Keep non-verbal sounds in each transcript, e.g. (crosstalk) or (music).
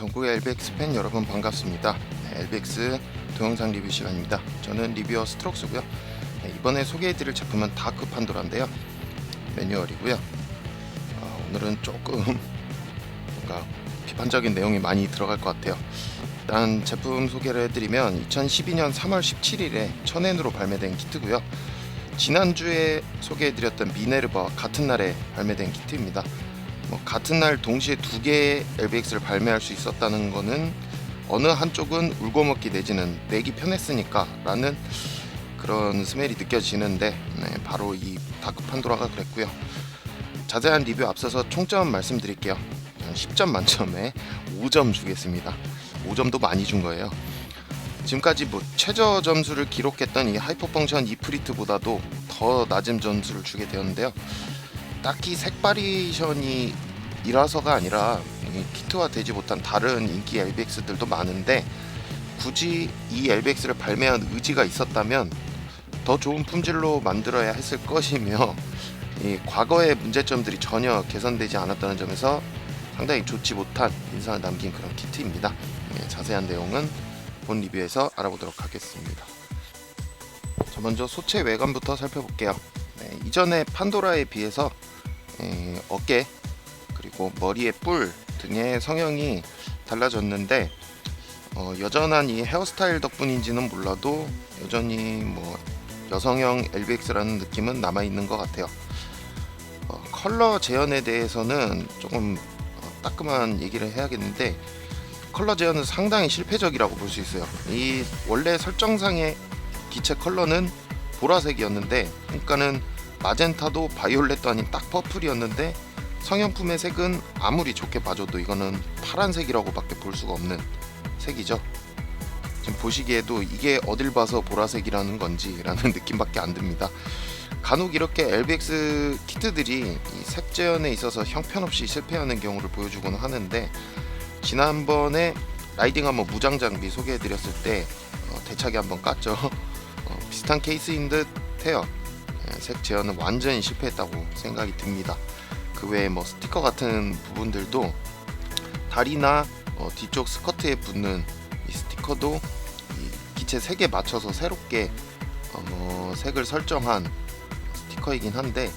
네, 전국의 LBX 팬 여러분 반갑습니다. 네, LBX 동영상 리뷰 시간입니다. 저는 리뷰어 스트록스고요. 네, 이번에 소개해드릴 제품은 다크 판도라인데요. 매뉴얼이고요. 어, 오늘은 조금 (laughs) 뭔가 비판적인 내용이 많이 들어갈 것 같아요. 일단 제품 소개를 해드리면 2012년 3월 17일에 천엔으로 발매된 키트고요. 지난주에 소개해드렸던 미네르바와 같은 날에 발매된 키트입니다. 뭐 같은 날 동시에 두 개의 LBX를 발매할 수 있었다는 거는 어느 한쪽은 울고 먹기 내지는 내기 편했으니까 라는 그런 스멜이 느껴지는데 네, 바로 이 다크 판도라가 그랬고요. 자세한 리뷰 앞서서 총점 말씀드릴게요. 10점 만점에 5점 주겠습니다. 5점도 많이 준 거예요. 지금까지 뭐 최저 점수를 기록했던 이 하이퍼 펑션 이프리트보다도 더 낮은 점수를 주게 되었는데요 딱히 색바리션이 이라서가 아니라 이 키트화 되지 못한 다른 인기 LBX들도 많은데 굳이 이 LBX를 발매한 의지가 있었다면 더 좋은 품질로 만들어야 했을 것이며 이 과거의 문제점들이 전혀 개선되지 않았다는 점에서 상당히 좋지 못한 인상을 남긴 그런 키트입니다. 예, 자세한 내용은 본 리뷰에서 알아보도록 하겠습니다. 자, 먼저 소체 외관부터 살펴볼게요. 네, 이전의 판도라에 비해서 에, 어깨 그리고 머리의 뿔 등의 성형이 달라졌는데 어, 여전한 이 헤어스타일 덕분인지는 몰라도 여전히 뭐 여성형 LBX라는 느낌은 남아 있는 것 같아요. 어, 컬러 재현에 대해서는 조금 어, 따끔한 얘기를 해야겠는데 컬러 재현은 상당히 실패적이라고 볼 수 있어요. 이 원래 설정상의 기체 컬러는 보라색이었는데 그러니까는 마젠타도 바이올렛도 아닌 딱 퍼플이었는데 성형품의 색은 아무리 좋게 봐줘도 이거는 파란색이라고 밖에 볼 수가 없는 색이죠. 지금 보시기에도 이게 어딜 봐서 보라색이라는 건지 라는 (laughs) 느낌밖에 안 듭니다. 간혹 이렇게 LBX 키트들이 색 재현에 있어서 형편없이 실패하는 경우를 보여주곤 하는데 지난번에 라이딩 한번 무장 장비 소개해드렸을 때 어, 대차게 한번 깠죠. (laughs) 어, 비슷한 케이스인 듯 해요. 예, 색 재현은 완전히 실패했다고 생각이 듭니다. 그 외에 뭐 스티커 같은 부분들도 다리나 어, 뒤쪽 스커트에 붙는 이 스티커도 이 기체 색에 맞춰서 새롭게 어, 색을 설정한 스티커이긴 한데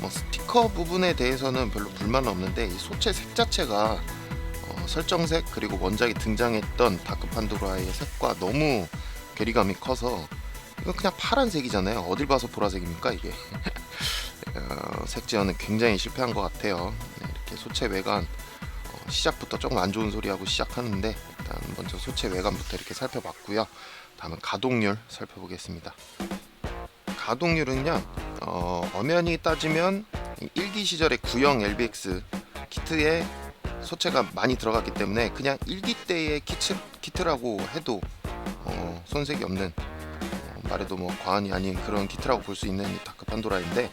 뭐 스티커 부분에 대해서는 별로 불만은 없는데 이 소체 색 자체가 어, 설정색 그리고 원작이 등장했던 다크 판도라의 색과 너무 괴리감이 커서 이건 그냥 파란색이잖아요. 어딜 봐서 보라색입니까 이게? (laughs) 어, 색 지원은 굉장히 실패한 것 같아요. 네, 이렇게 소체 외관 어, 시작부터 조금 안 좋은 소리 하고 시작하는데 일단 먼저 소체 외관부터 이렇게 살펴봤고요. 다음은 가동률 살펴보겠습니다. 가동률은요 어, 엄연히 따지면 이 일기 시절의 구형 LBX 키트에 소체가 많이 들어갔기 때문에 그냥 일기 때의 키트, 키트라고 해도 어, 손색이 없는 어, 말해도 뭐 과언이 아닌 그런 키트라고 볼 수 있는 이 다크 판도라인데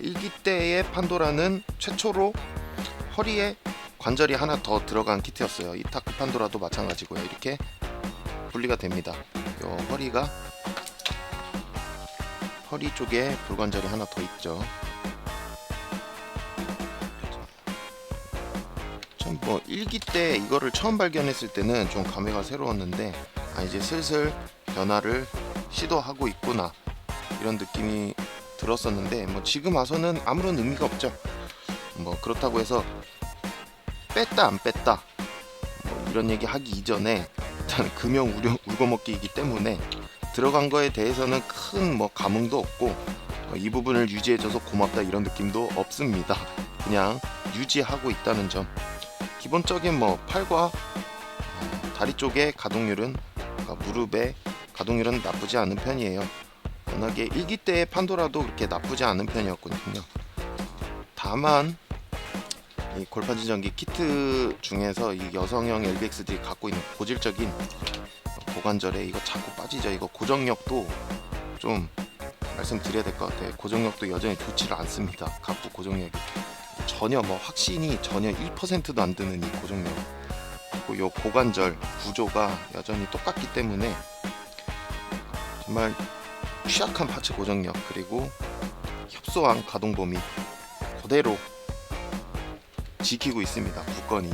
일기 때의 판도라는 최초로 허리에 관절이 하나 더 들어간 키트였어요. 이 다크 판도라도 마찬가지고요. 이렇게 분리가 됩니다. 요 허리가 허리 쪽에 불관절이 하나 더 있죠. 참뭐 일기 때 이거를 처음 발견했을 때는 좀 감회가 새로웠는데 아 이제 슬슬 변화를 시도하고 있구나 이런 느낌이 들었었는데 뭐 지금 와서는 아무런 의미가 없죠. 뭐 그렇다고 해서 뺐다 안 뺐다 뭐 이런 얘기 하기 이전에 일단 금형 울고먹기이기 때문에 들어간 거에 대해서는 큰 뭐 감흥도 없고 어, 이 부분을 유지해줘서 고맙다 이런 느낌도 없습니다. 그냥 유지하고 있다는 점. 기본적인 뭐 팔과 어, 다리 쪽의 가동률은 그러니까 무릎의 가동률은 나쁘지 않은 편이에요. 워낙에 일기 때의 판도라도 그렇게 나쁘지 않은 편이었거든요. 다만 이 골판 지전기 키트 중에서 이 여성형 LBX들이 갖고 있는 고질적인 고관절에 이거 자꾸 빠지죠. 이거 고정력도 좀 말씀드려야 될 것 같아요. 고정력도 여전히 좋지를 않습니다. 각부 고정력이 전혀 뭐 확신이 전혀 1%도 안 드는 이 고정력. 그리고 요 고관절 구조가 여전히 똑같기 때문에 정말 취약한 파츠 고정력 그리고 협소한 가동 범위 그대로 지키고 있습니다. 굳건히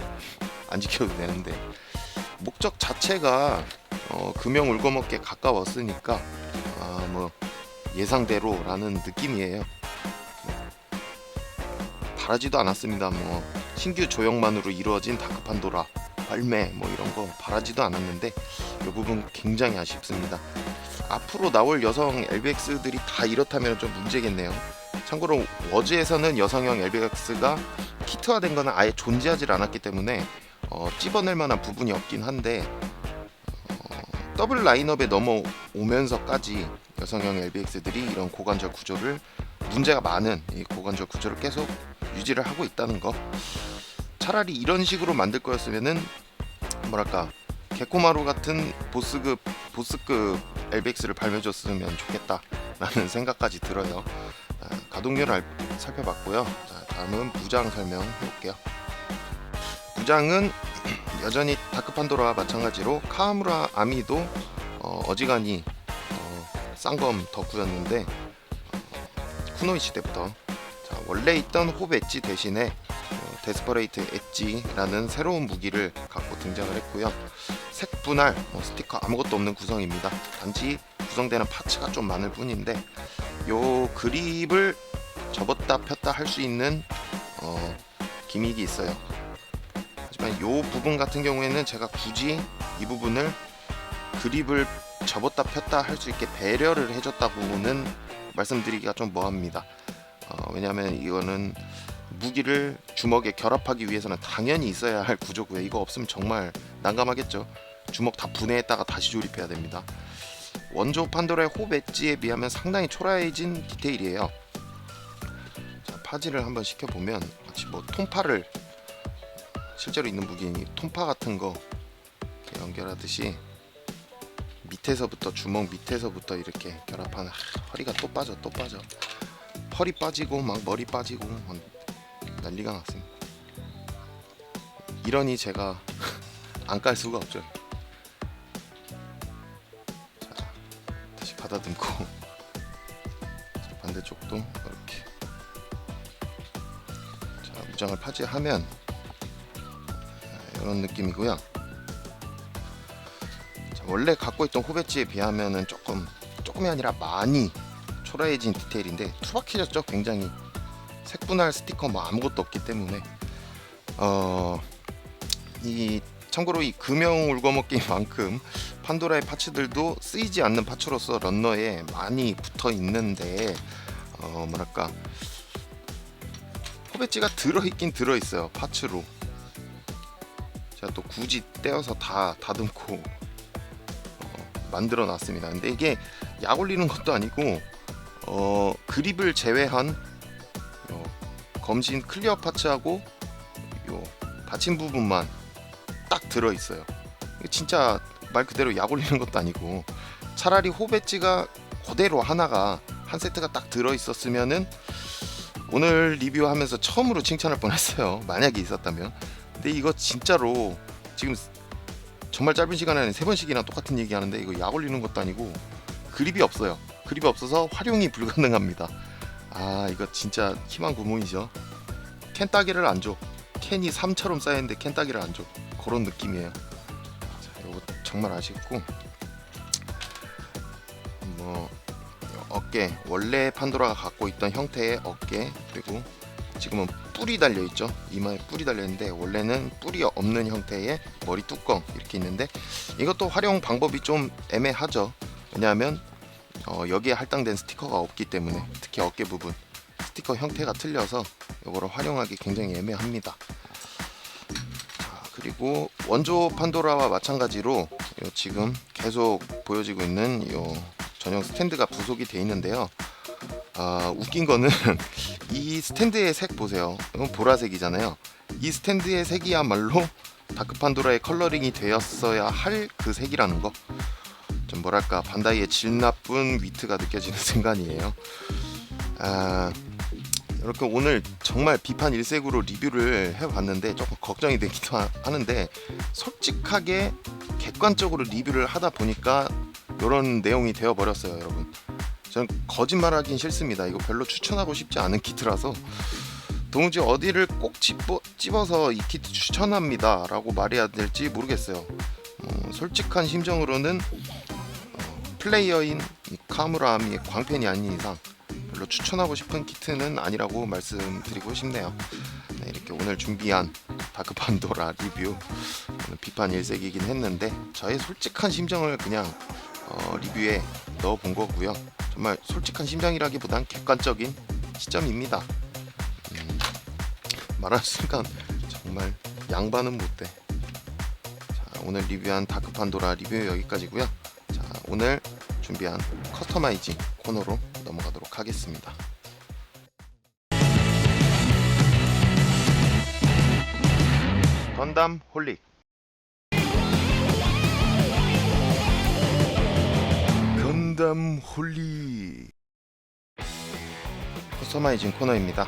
안 지켜도 되는데 목적 자체가 어, 금형 울거먹게 가까웠으니까 아, 뭐 예상대로라는 느낌이에요. 바라지도 않았습니다. 뭐 신규 조형만으로 이루어진 다크 판도라 발매 뭐 이런 거 바라지도 않았는데 이 부분 굉장히 아쉽습니다. 앞으로 나올 여성 LBX들이 다 이렇다면 좀 문제겠네요. 참고로 워즈에서는 여성형 LBX가 키트화된 거는 아예 존재하지 않았기 때문에 어, 찝어낼 만한 부분이 없긴 한데 어, 더블 라인업에 넘어오면서까지 여성형 LBX들이 이런 고관절 구조를 문제가 많은 이 고관절 구조를 계속 유지를 하고 있다는 거 차라리 이런 식으로 만들 거였으면은 뭐랄까 개코마루 같은 보스급 보스급 LBX를 발매줬으면 좋겠다라는 (laughs) 생각까지 들어요. 자, 가동률을 알- 살펴봤고요. 자, 다음은 무장 설명해 볼게요. 무장은 여전히 다크판도라와 마찬가지로 카무라 아미도 어, 어지간히 어, 싼검 덕후였는데 어, 쿠노이 시대부터 자, 원래 있던 홉 엣지 대신에 어, 데스퍼레이트 엣지라는 새로운 무기를 갖고 등장을 했고요. 색 분할, 뭐 스티커 아무것도 없는 구성입니다. 단지 구성되는 파츠가 좀 많을 뿐인데 요 그립을 접었다 폈다 할 수 있는 어, 기믹이 있어요. 하지만 요 부분 같은 경우에는 제가 굳이 이 부분을 그립을 접었다 폈다 할 수 있게 배려를 해줬다고는 말씀드리기가 좀 뭐합니다. 어, 왜냐하면 이거는 무기를 주먹에 결합하기 위해서는 당연히 있어야 할 구조고요. 이거 없으면 정말 난감하겠죠. 주먹 다 분해했다가 다시 조립해야 됩니다. 원조 판도라의 홉 엣지에 비하면 상당히 초라해진 디테일이에요. 자, 파지를 한번 시켜보면 마치 뭐 통파를 실제로 있는 무기니 통파 같은 거 연결하듯이 밑에서부터 주먹 밑에서부터 이렇게 결합하는 하, 허리가 또 빠져 또 빠져 허리 빠지고 막 머리 빠지고 막 난리가 났습니다. 이러니 제가 (laughs) 안 깔 수가 없죠. 자, 다시 (laughs) 자, 반대쪽도 이렇게 자, 무장을 파지하면 이런 느낌이고요. 자, 원래 갖고 있던 호배지에 비하면은 조금 조금이 아니라 많이 초라해진 디테일인데 투박해졌죠. 굉장히 색분할 스티커 뭐 아무것도 없기 때문에 어 이 참고로 이 금형 울거먹기만큼 판도라의 파츠들도 쓰이지 않는 파츠로서 런너에 많이 붙어 있는데 어 뭐랄까 호배지가 들어있긴 들어있어요 파츠로. 제가 또 굳이 떼어서 다 다듬고 어, 만들어 놨습니다. 근데 이게 약 올리는 것도 아니고 어 그립을 제외한 요 검신 클리어 파츠하고 요 받침 부분만 딱 들어 있어요. 진짜 말 그대로 약 올리는 것도 아니고 차라리 호배지가 그대로 하나가 한 세트가 딱 들어 있었으면은 오늘 리뷰하면서 처음으로 칭찬할 뻔했어요. (laughs) 만약에 있었다면. 근데 이거 진짜로 지금 정말 짧은 시간 안에 세 번씩이나 똑같은 얘기 하는데 이거 약 올리는 것도 아니고 그립이 없어요. 그립이 없어서 활용이 불가능합니다. 아 이거 진짜 희망 구몬이죠. 캔 따기를 안 줘. 캔이 3처럼 쌓였는데 캔 따기를 안 줘. 그런 느낌이에요. 자, 이거 정말 아쉽고 뭐 어깨 원래 판도라가 갖고 있던 형태의 어깨 그리고 지금은 뿔이 달려 있죠. 이마에 뿔이 달려 있는데 원래는 뿔이 없는 형태의 머리 뚜껑 이렇게 있는데 이것도 활용 방법이 좀 애매하죠. 왜냐하면 어, 여기에 할당된 스티커가 없기 때문에 특히 어깨 부분 스티커 형태가 틀려서 이거를 활용하기 굉장히 애매합니다. 자, 그리고 원조 판도라와 마찬가지로 요 지금 계속 보여지고 있는 요 전용 스탠드가 부속이 돼 있는데요. 아, 웃긴 거는 (laughs) 이 스탠드의 색 보세요. 이건 보라색이잖아요. 이 스탠드의 색이야말로 다크 판도라의 컬러링이 되었어야 할 그 색이라는 거. 좀 뭐랄까 반다이의 질 나쁜 위트가 느껴지는 (laughs) 순간이에요. 아, 이렇게 오늘 정말 비판 일색으로 리뷰를 해봤는데 조금 걱정이 되기도 하- 하는데 솔직하게 객관적으로 리뷰를 하다 보니까 이런 내용이 되어 버렸어요, 여러분. 저는 거짓말하긴 싫습니다. 이거 별로 추천하고 싶지 않은 키트라서 도무지 어디를 꼭 집어, 찝어서 이 키트 추천합니다 라고 말해야 될지 모르겠어요 어, 솔직한 심정으로는 어, 플레이어인 이 카무라미의 광팬이 아닌 이상 별로 추천하고 싶은 키트는 아니라고 말씀드리고 싶네요. 네, 이렇게 오늘 준비한 다크 판도라 리뷰 비판 일색이긴 했는데 저의 솔직한 심정을 그냥 어, 리뷰에 넣어 본 거고요. 정말 솔직한 심정이라기보단 객관적인 시점입니다. 음, 말할 순간 정말 양반은 못돼 자, 오늘 리뷰한 다크 판도라 리뷰 여기까지고요. 자 오늘 준비한 커스터마이징 코너로 넘어가도록 하겠습니다. 건담 홀릭. 건담 홀릭. 커스터마이징 코너입니다.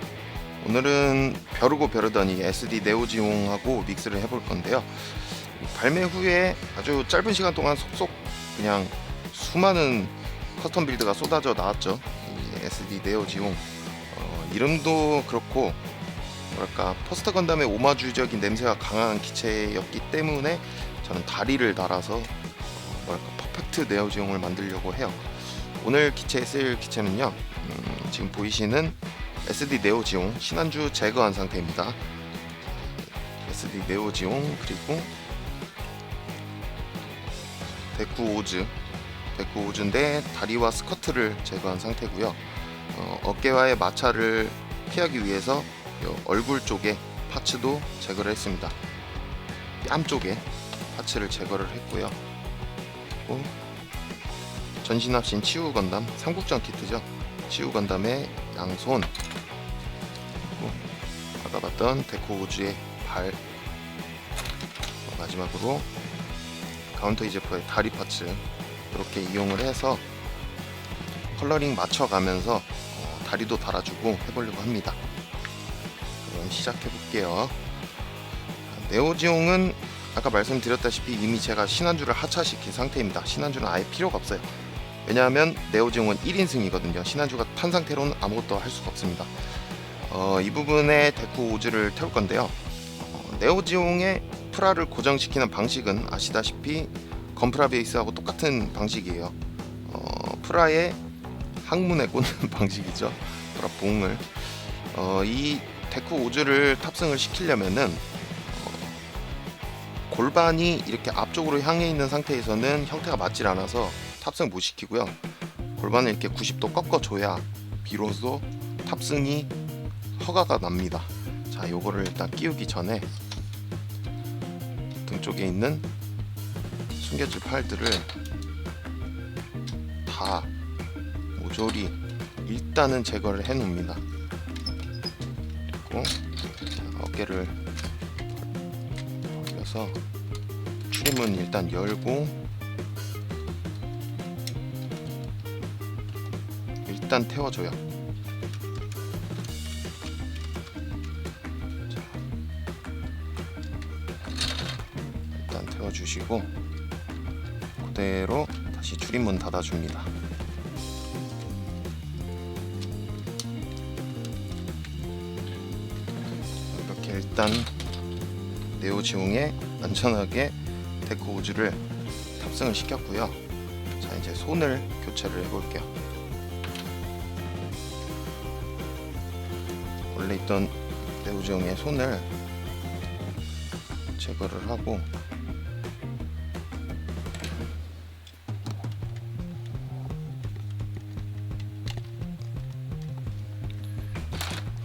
오늘은 벼르고 벼르더니 SD 네오지용하고 믹스를 해볼 건데요. 발매 후에 아주 짧은 시간 동안 속속 그냥 수많은 커스텀 빌드가 쏟아져 나왔죠. 이 SD 네오지용. 어, 이름도 그렇고 뭐랄까 포스터 건담의 오마주적인 냄새가 강한 기체였기 때문에 저는 다리를 달아서 어, 뭐랄까 퍼펙트 네오지용을 만들려고 해요. 오늘 기체에 쓸 기체는요 음, 지금 보이시는 SD 네오지용 신한주 제거한 상태입니다. SD 네오지용 그리고 데쿠 오즈 데쿠 오즈인데 다리와 스커트를 제거한 상태고요 어, 어깨와의 마찰을 피하기 위해서 요 얼굴 쪽에 파츠도 제거를 했습니다. 뺨 쪽에 파츠를 제거를 했고요. 그리고 전신 합신 치우 건담 삼국전 키트죠. 치우 건담의 양손 아까 봤던 데코 우주의 발 어, 마지막으로 카운터 이제프의 다리 파츠 이렇게 이용을 해서 컬러링 맞춰가면서 어, 다리도 달아주고 해보려고 합니다. 그럼 시작해 볼게요. 네오지용은 아까 말씀드렸다시피 이미 제가 신한주를 하차시킨 상태입니다. 신한주는 아예 필요가 없어요. 왜냐하면 네오지용은 1인승이거든요. 신한주가 탄 상태로는 아무것도 할 수가 없습니다. 어, 이 부분에 데쿠 오즈를 태울 건데요. 어, 네오지용의 프라를 고정시키는 방식은 아시다시피 건프라 베이스하고 똑같은 방식이에요. 어, 프라의 항문에 꽂는 (laughs) 방식이죠. 프라 봉을 어, 이 데쿠 오즈를 탑승을 시키려면은 어, 골반이 이렇게 앞쪽으로 향해 있는 상태에서는 형태가 맞질 않아서 탑승 못 시키고요. 골반을 이렇게 90도 꺾어줘야 비로소 탑승이 허가가 납니다. 자, 요거를 일단 끼우기 전에 등 쪽에 있는 숨겨질 팔들을 다 모조리 일단은 제거를 해 놓습니다. 그리고 자, 어깨를 벌려서 출입문 일단 열고 일단 태워줘요. 자, 일단 태워주시고 그대로 다시 출입문 닫아줍니다. 이렇게 일단 네오지용에 안전하게 데코 우즈를 탑승을 시켰고요. 자 이제 손을 교체를 해볼게요. 원래 있던 네오지용의 손을 제거를 하고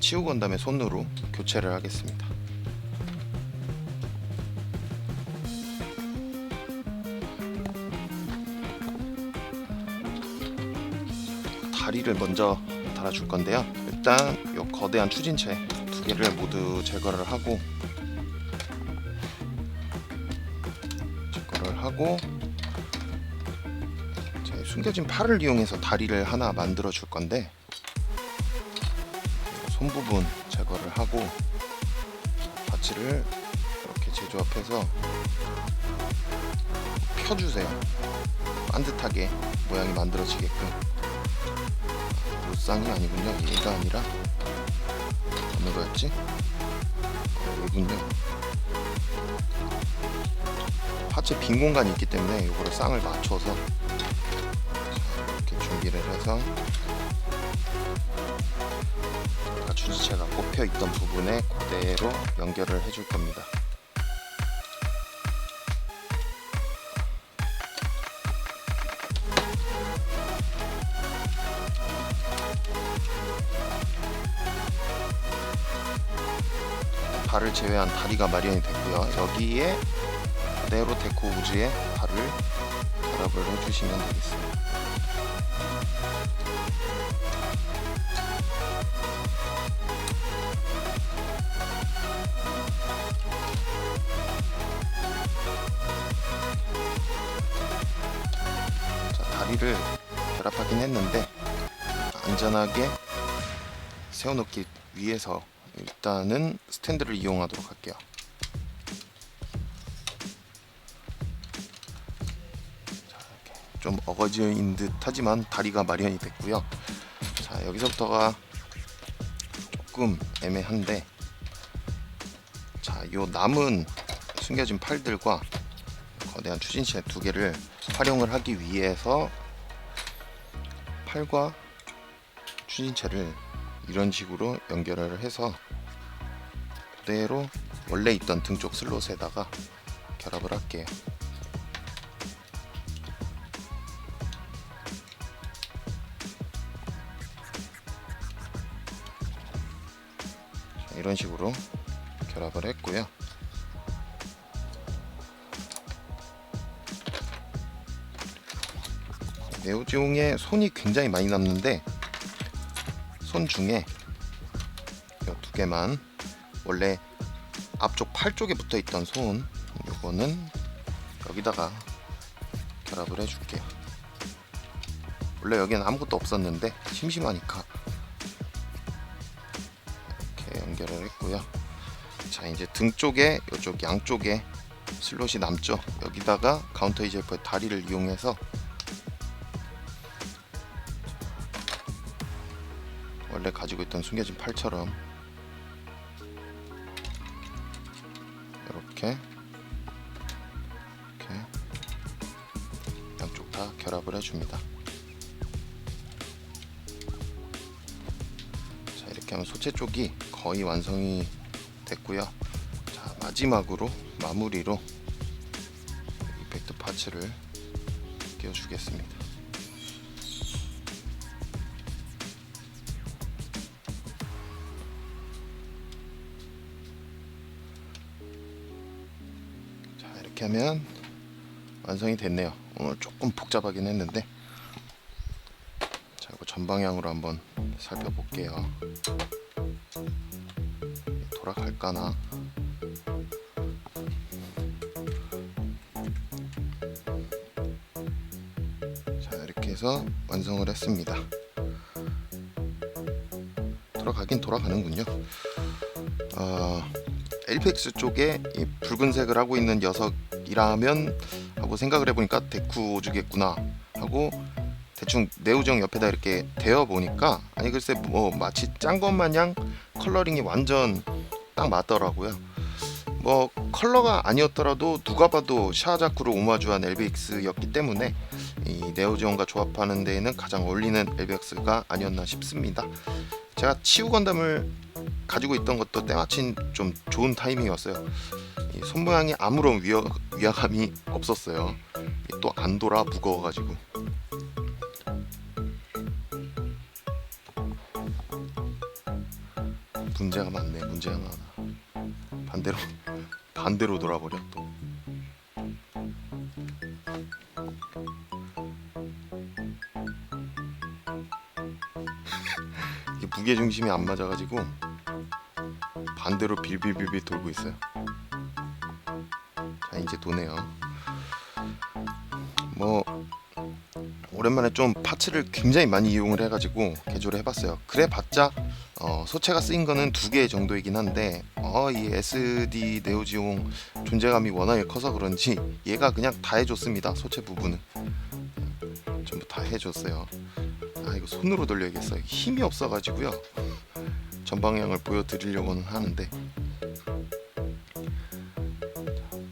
치우 건담의 손으로 교체를 하겠습니다. 다리를 먼저 달아줄 건데요. 일단 이 거대한 추진체 두 개를 모두 제거를 하고 제거를 하고 제 숨겨진 팔을 이용해서 다리를 하나 만들어 줄 건데 손 부분 제거를 하고 바치를 이렇게 제조합해서 펴주세요. 반듯하게 모양이 만들어지게끔 무쌍이 아니군요. 얘가 아니라 어느 거였지? 어, 여기군요. 파츠 빈 공간이 있기 때문에 이거를 쌍을 맞춰서 자, 이렇게 준비를 해서 꼽혀 있던 부분에 그대로 연결을 해줄 겁니다. 발을 제외한 다리가 마련이 됐고요. 여기에 그대로 데코 우즈에 발을 결합을 해주시면 되겠습니다. 다리를 결합하긴 했는데 안전하게 세워놓기 위해서 일단은 스탠드를 이용하도록 할게요. 좀 어거지인 듯 하지만 다리가 마련이 됐고요. 자, 여기서부터가 조금 애매한데 자, 요 남은 숨겨진 팔들과 거대한 추진체 두 개를 활용을 하기 위해서 팔과 추진체를 이런 식으로 연결을 해서 그대로 원래 있던 등 쪽 슬롯에다가 결합을 할게요. 자, 이런 식으로 결합을 했고요. 네오지옹의 손이 굉장히 많이 남는데 손 중에 이 두 개만 원래 앞쪽 팔 쪽에 붙어 있던 손 요거는 여기다가 결합을 해줄게요. 원래 여기는 아무것도 없었는데 심심하니까 이렇게 연결을 했고요. 자 이제 등 쪽에 이쪽 양쪽에 슬롯이 남죠. 여기다가 카운터 이젤프의 다리를 이용해서 가지고 있던 숨겨진 팔처럼 이렇게 이렇게 양쪽 다 결합을 해줍니다. 자 이렇게 하면 소체 쪽이 거의 완성이 됐고요. 자 마지막으로 마무리로 이펙트 파츠를 끼워주겠습니다. 이렇게 하면 완성이 됐네요. 오늘 조금 복잡하긴 했는데. 자 이거 전방향으로 한번 살펴볼게요. 돌아갈까나? 자 이렇게 해서 완성을 했습니다. 돌아가긴 돌아가는군요. 어, 엘픽스 쪽에 이 붉은색을 하고 있는 녀석 이라면 하고 생각을 해보니까 데쿠 오주겠구나 하고 대충 네오정 옆에다 이렇게 대어 보니까 아니 글쎄 뭐 마치 짠 것 마냥 컬러링이 완전 딱 맞더라고요. 뭐 컬러가 아니었더라도 누가 봐도 샤자쿠를 오마주한 LBX였기 때문에 이 네오지온과 조합하는 데에는 가장 어울리는 LBX가 아니었나 싶습니다. 제가 치우 건담을 가지고 있던 것도 때마침 좀 좋은 타이밍이었어요. 이손 모양이 아무런 위화, 위화감이 없었어요. 또 안 돌아 무거워가지고. 문제가 많네. 문제가 많아. 반대로 (laughs) 반대로 돌아버려 또. (laughs) 무게 중심이 안 맞아가지고 반대로 빌빌빌빌 돌고 있어요. 자 이제 도네요. 뭐 오랜만에 좀 파츠를 굉장히 많이 이용을 해가지고 개조를 해봤어요. 그래봤자 어, 소체가 쓰인 거는 두 개 정도이긴 한데 어, 이 SD 네오지용 존재감이 워낙에 커서 그런지 얘가 그냥 다 해줬습니다. 소체 부분은 전부 다 해줬어요. 아 이거 손으로 돌려야겠어요. 힘이 없어가지고요. 전방향을 보여드리려고는 하는데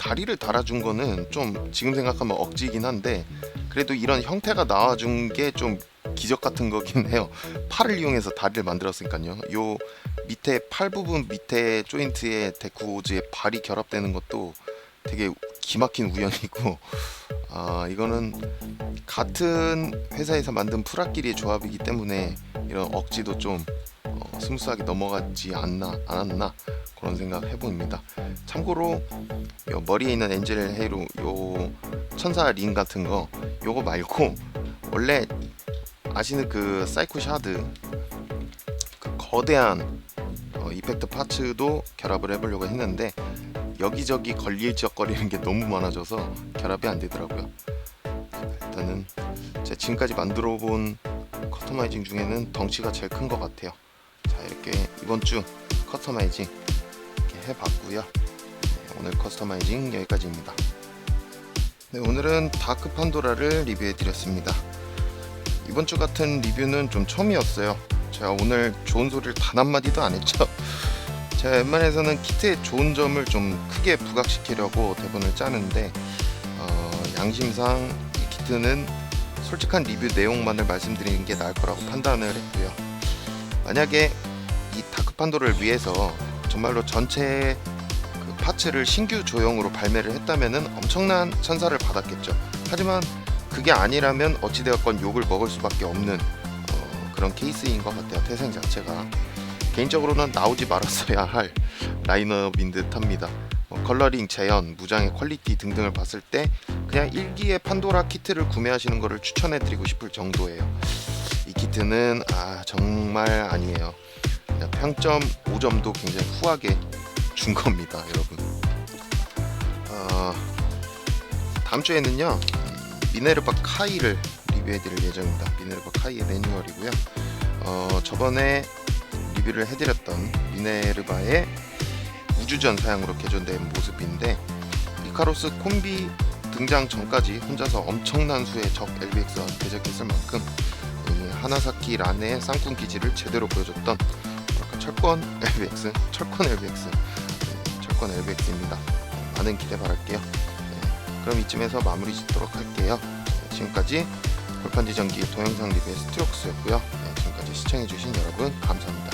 다리를 달아준 거는 좀 지금 생각하면 억지이긴 한데 그래도 이런 형태가 나와준 게 좀 기적 같은 거긴 해요. 팔을 이용해서 다리를 만들었으니까요. 요 밑에 팔 부분 밑에 조인트에 데쿠오즈의 발이 결합되는 것도 되게 기막힌 우연이고 아 이거는 같은 회사에서 만든 프라끼리의 조합이기 때문에 이런 억지도 좀 어, 스무스하게 넘어갔지 않나 않았나 그런 생각 해봅니다. 참고로 요 머리에 있는 엔젤 헤이로 요 천사 링 같은 거 요거 말고 원래 아시는 그 사이코 샤드 그 거대한 어, 이펙트 파츠도 결합을 해보려고 했는데 여기저기 걸릴적거리는 게 너무 많아져서 결합이 안 되더라고요. 일단은 제가 지금까지 만들어 본 커스터마이징 중에는 덩치가 제일 큰 것 같아요. 자 이렇게 이번 주 커스터마이징 이렇게 해봤고요. 네, 오늘 커스터마이징 여기까지입니다. 네, 오늘은 다크 판도라를 리뷰해 드렸습니다. 이번 주 같은 리뷰는 좀 처음이었어요. 제가 오늘 좋은 소리를 단 한마디도 안 했죠. (laughs) 제가 웬만해서는 키트의 좋은 점을 좀 크게 부각시키려고 대본을 짜는데 어, 양심상 이 키트는 솔직한 리뷰 내용만을 말씀드리는 게 나을 거라고 판단을 했고요. 만약에 이 다크판도를 위해서 정말로 전체 그 파츠를 신규 조형으로 발매를 했다면은 엄청난 천사를 받았겠죠. 하지만 그게 아니라면 어찌되었건 욕을 먹을 수밖에 없는 어, 그런 케이스인 것 같아요. 태생 자체가 개인적으로는 나오지 말았어야 할 라인업인 듯합니다. 뭐 컬러링, 재현, 무장의 퀄리티 등등을 봤을 때 그냥 일기의 판도라 키트를 구매하시는 것을 추천해드리고 싶을 정도예요. 이 키트는 아 정말 아니에요. 그냥 평점 5점도 굉장히 후하게 준 겁니다, 여러분. 어, 다음 주에는요 음, 미네르바 카이를 리뷰해드릴 예정입니다. 미네르바 카이의 매뉴얼이고요. 어, 저번에 리뷰를 해드렸던 미네르바의 우주전 사양으로 개조된 모습인데 이카로스 콤비 등장 전까지 혼자서 엄청난 수의 적 LBX와 대적했을 만큼 이 하나사키 란의 쌍꾼 기지를 제대로 보여줬던 철권 LBX, 철권 LBX, 네, 철권 LBX입니다. 많은 기대 바랄게요. 네, 그럼 이쯤에서 마무리 짓도록 할게요. 네, 지금까지 골판지 전기 동영상 리뷰의 스트록스였고요. 네, 지금까지 시청해주신 여러분 감사합니다.